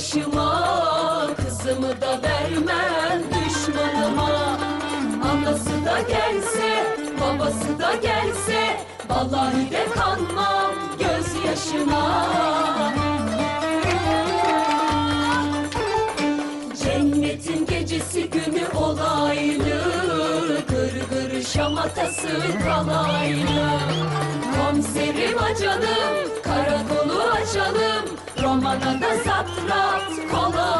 Başıma Kızımı da vermem düşmanıma. Anası da gelse babası da gelse Vallahi de kanmam gözyaşına Cennetin gecesi günü olaylı Gır gır şamatası kalaylı. Komiserim karakolu açalım Romana da satrat kolay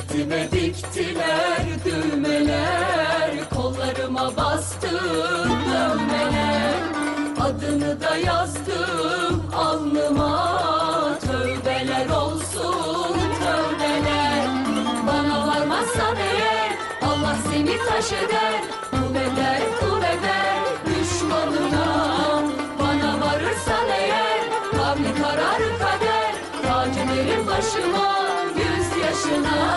Ceketime diktiler düğmeler Kollarıma bastım dövmeler. Adını da yazdım alnıma Tövbeler olsun tövbeler. Bana varmazsan eğer Allah seni taş eder. Bu bedel bu bedel düşmanına. Bana varırsan eğer Kavli karar kader. Tacı verir başıma yaşına